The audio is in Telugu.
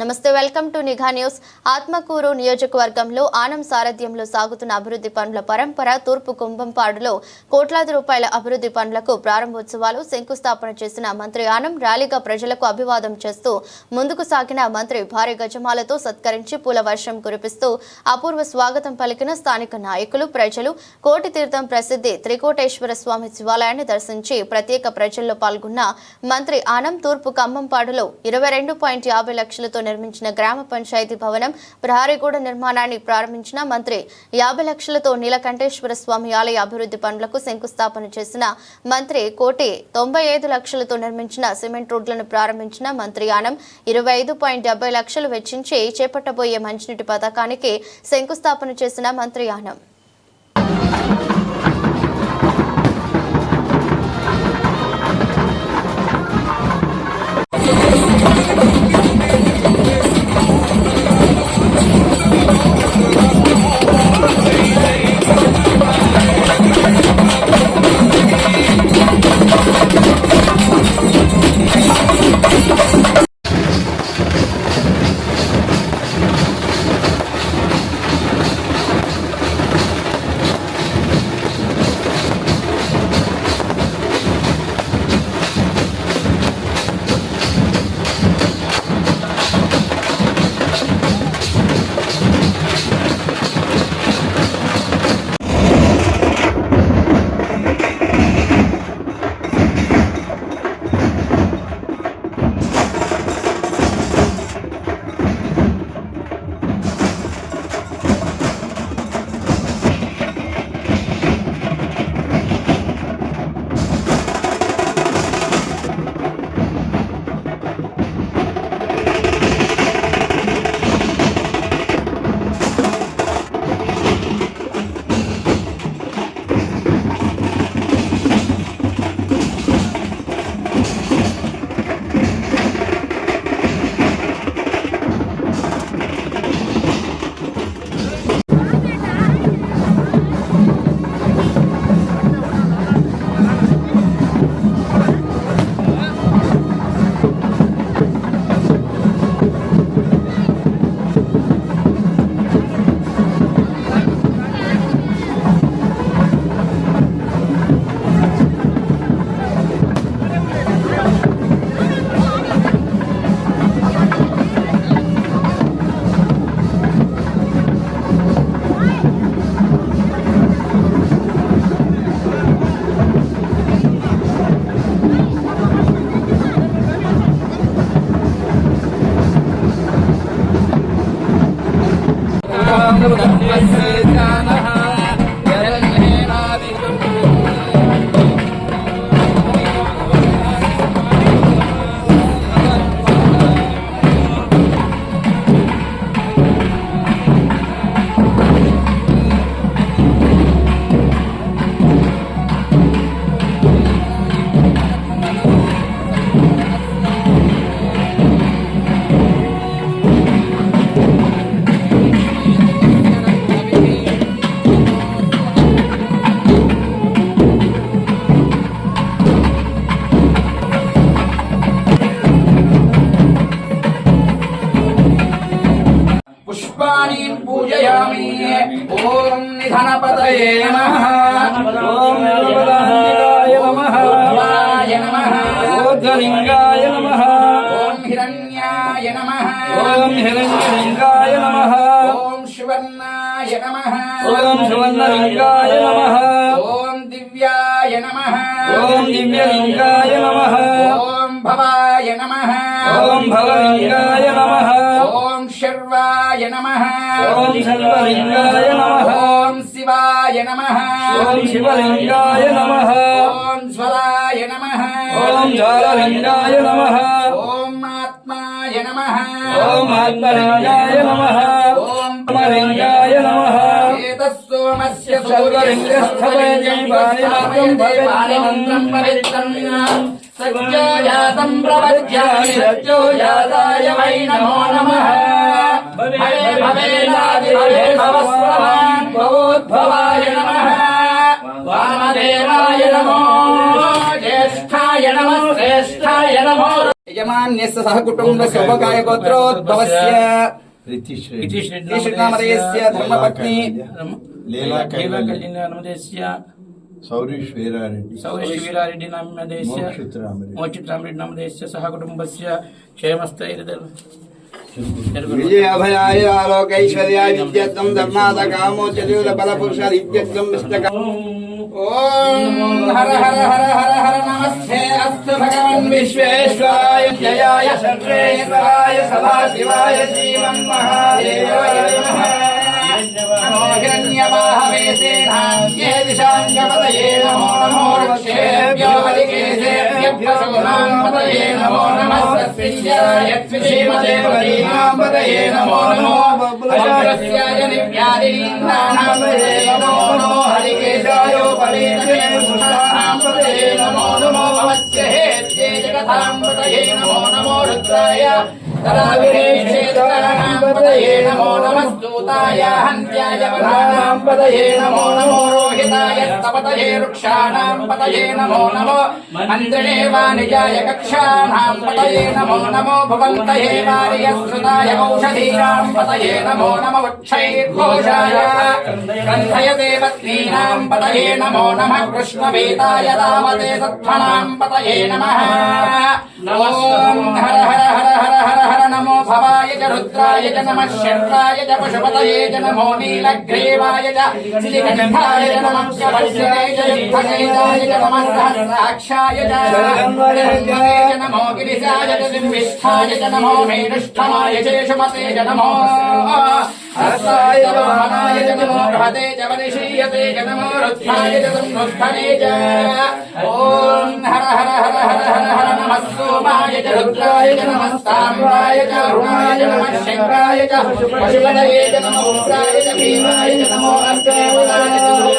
Namaste welcome to Nigha news. Atmakur నియోజకవర్గంలో ఆనం సారథ్యంలో సాగుతున్న అభివృద్ధి పనుల పరంపర తూర్పు కుంభంపాడులో కోట్లాది రూపాయల అభివృద్ధి పనులకు ప్రారంభోత్సవాలు శంకుస్థాపన చేసిన మంత్రి ఆనం ర్యాలీగా ప్రజలకు అభివాదం చేస్తూ ముందుకు సాగిన మంత్రి భారీ గజమాలతో సత్కరించి పూల వర్షం కురిపిస్తూ అపూర్వ స్వాగతం పలికిన స్థానిక నాయకులు ప్రజలు కోటి తీర్థం ప్రసిద్ధి త్రికోటేశ్వర స్వామి శివాలయాన్ని దర్శించి ప్రత్యేక ప్రజల్లో పాల్గొన్న మంత్రి ఆనం తూర్పు కంభంపాడులో ఇరవై రెండు పాయింట్ యాభై లక్షలతో నిర్మించిన గ్రామ పంచాయతీ భవనం ప్రహారీగూడ నిర్మాణాన్ని ప్రారంభించిన మంత్రి యాభై లక్షలతో నీలకంఠేశ్వర స్వామి ఆలయ అభివృద్ధి పనులకు శంకుస్థాపన చేసిన మంత్రి కోటి తొంభై ఐదు లక్షలతో నిర్మించిన సిమెంట్ రోడ్లను ప్రారంభించిన మంత్రి యానం ఇరవై ఐదు పాయింట్ డెబ్బై లక్షలు వెచ్చించి చేపట్టబోయే మంచినీటి పథకానికి శంకుస్థాపన చేసిన మంత్రి ఆనం. నిధనపతయే నమః ఓం నిరవధాన్యకాయ నమః శివాయ నమః ఓర్ధలింగాయ నమః ఓం హిరణ్యాయ నమః ఓం హిరణ్యలింగాయ నమః ఓం శివర్ణాయ నమః ఓం సువర్ణలింగాయ నమః ఓం దివ్యాయ నమః ఓం దివ్యలింగాయ నమః ఓం భవాయ నమః ఓం భవలింగాయ నమః ఓం శర్వాయ నమః. ఓం సర్వలింగాయ నమః. ఓం శివాయ నమః. ఓం శివలింగాయ నమః. ఓం జ్వలాయ నమః. ఓం జ్వాలలింగాయ నమః. ఓం ఆత్మాయ నమః. ఓం ఆత్మలింగాయ నమః. ఓం బ్రహ్మలింగాయ నమః. ఏతస్సోమస్య సర్వలింగస్థపేయం పాణినాథం పాణిమంత్రం పవిత్రం వై నమో నమః. భవే భవేనాది భవే భవస్వమాన్ భవోద్భవాయ నమః వామదేవాయ నమో జ్యేష్ఠాయ నమః శ్రేష్ఠాయ నమో यमान्यस्य सह कुटुम्बस्य उपकाय गोत्रोद्भवस्य इति श्रीनामधेयस्य धर्मपत्नी లీలా కైవల్య కళ్యాణమదేశ్య సౌరీష్ వీరారెడ్డి సౌరిష్ వీరారెడ్డి నామదేశ్య మోక్షితరామరెడ్డి మోచిత్రామరెడ్డి నామదేశ్య సహ కుటుంబస్య క్షేమస్థైర్య విజయాభయాయ ఆలోకైశ్వర్యాయ విద్యత్వం ధర్మాద కామోచర్యుల బలపురుష విద్యత్వం విస్తక ఓం హర హర హర హర హర నమస్తే అస్తు భగవన్ విశ్వేశ్వరాయ జయాయ సర్వేశ్వరాయ సదాశివాయ జీవన్ మహాదేవాయ నమో. నమో నమో హరికేశేభ్యో శూనాం పతయే నమో నమః సత్విజ్యాయ శ్రీమతే వదీనాం పతయే నమో నమో అగ్రస్యాయ నివ్యాదినానాం పతయే నమో నమో హరికేశాయోపరీతమే పురుషాణాం పతయే నమో నమో భవత్యహేత్యే జగతాం పతయే నమో నమో పతయే నమో హంత్యాయ వరాణాం పతయే నమో నమో రోహితాయ స్తపతయే వృక్షాణాం పతయే నమో నమో మంత్రిణే వాణిజాయ కక్షాణాం పతయే నమో నమో భవంతయే వారియశ్రుతాయ ఔషధీనాం పతయే నమో నమ వృక్షైర్ఘోషాయ గ్రంథయ దేవత్నీనాం పతయే నమో నమః కృష్ణవేతాయ దావతే సత్వనాం పతయే నమ ఓం హర హర హర హర హర హర నమో భవాయ చ రుద్రాయ చ నమః శంకరాయ చ పశుపతయే చ నమో నీలగ్రీవాయ చ శ్రీకంఠాయ చ నమః శివశ్రీ చ యుద్ధకేతాయ చ నమః సహస్రాక్షాయ చ హిరణ్మయే చ నమో గిరిశాయ చ సింహిష్ఠాయ చ నమో మేనుష్ఠమాయ చేషుమతే చ నమో హస్తాయ చ వామనాయ చ నమో బృహతే చ వనిషీయతే చ నమో రుద్ధాయ చ సంనుష్ఠనే చ ఓం హర హర హర హర హర హర నమః సోమాయ చ రుద్రాయ చ నమః సామ్రాయ చ అరుణాయ చ నమః శంకరాయ చ పశుపతయే చ నమో ఉగ్రాయ చ భీమాయ చ నమో అగ్రేవదాయ చ